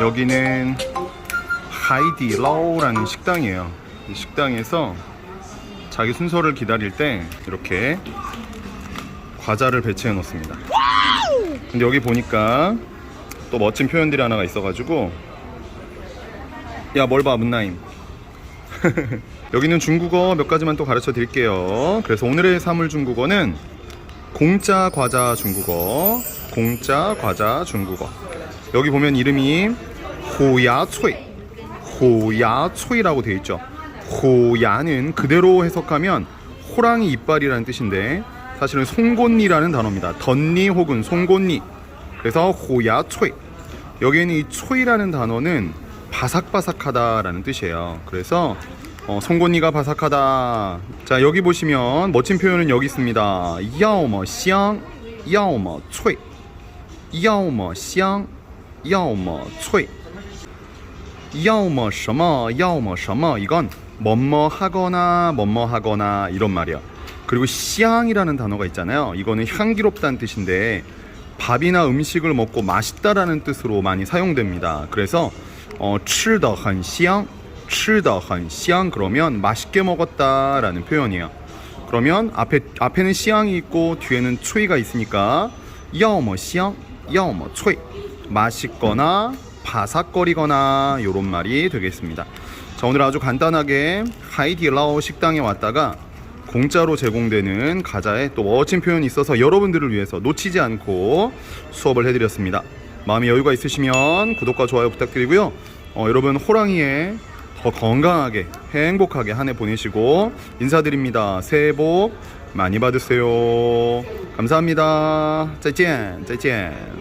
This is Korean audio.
여기는 하이디라오라는 식당이에요. 이 식당에서 자기 순서를 기다릴 때 이렇게 과자를 배치해 놓습니다. 근데 여기 보니까 또 멋진 표현들이 하나가 있어가지고 야 뭘 봐 문나임 여기는 중국어 몇 가지만 또 가르쳐 드릴게요 그래서 오늘의 사물 중국어는 공짜 과자 중국어 공짜 과자 중국어 여기 보면 이름이 호야초이. 호야초이라고 되어 있죠. 호야는 그대로 해석하면 호랑이 이빨이라는 뜻인데 사실은 송곳니라는 단어입니다. 덧니 혹은 송곳니. 그래서 호야초이. 여기에는 이 초이라는 단어는 바삭바삭하다라는 뜻이에요. 그래서 어, 송곳니가 바삭하다. 자 여기 보시면 멋진 표현은 여기 있습니다. 야오머 샹 야오머 초이. 야오머 샹 야오머 초이 야오머 什么 야오머 什么 이건 뭐뭐 하거나 뭐뭐 하거나 이런 말이야 그리고 샹이라는 단어가 있잖아요 이거는 향기롭다는 뜻인데 밥이나 음식을 먹고 맛있다라는 뜻으로 많이 사용됩니다 그래서 어, 吃的很香吃的很香 그러면 맛있게 먹었다라는 표현이에요 그러면 앞에 앞에는 시향이 있고 뒤에는 추이가 있으니까 要么香要么脆 맛있거나 바삭거리거나 이런 말이 되겠습니다. 자 오늘 아주 간단하게 하이디라오 식당에 왔다가 공짜로 제공되는 가자에 또 멋진 표현이 있어서 여러분들을 위해서 놓치지 않고 수업을 해드렸습니다. 마음이 여유가 있으시면 구독과 좋아요 부탁드리고요. 어, 여러분 호랑이에 더 건강하게 행복하게 한 해 보내시고 인사드립니다. 새해 복 많이 받으세요. 감사합니다. 짜잔 짜잔.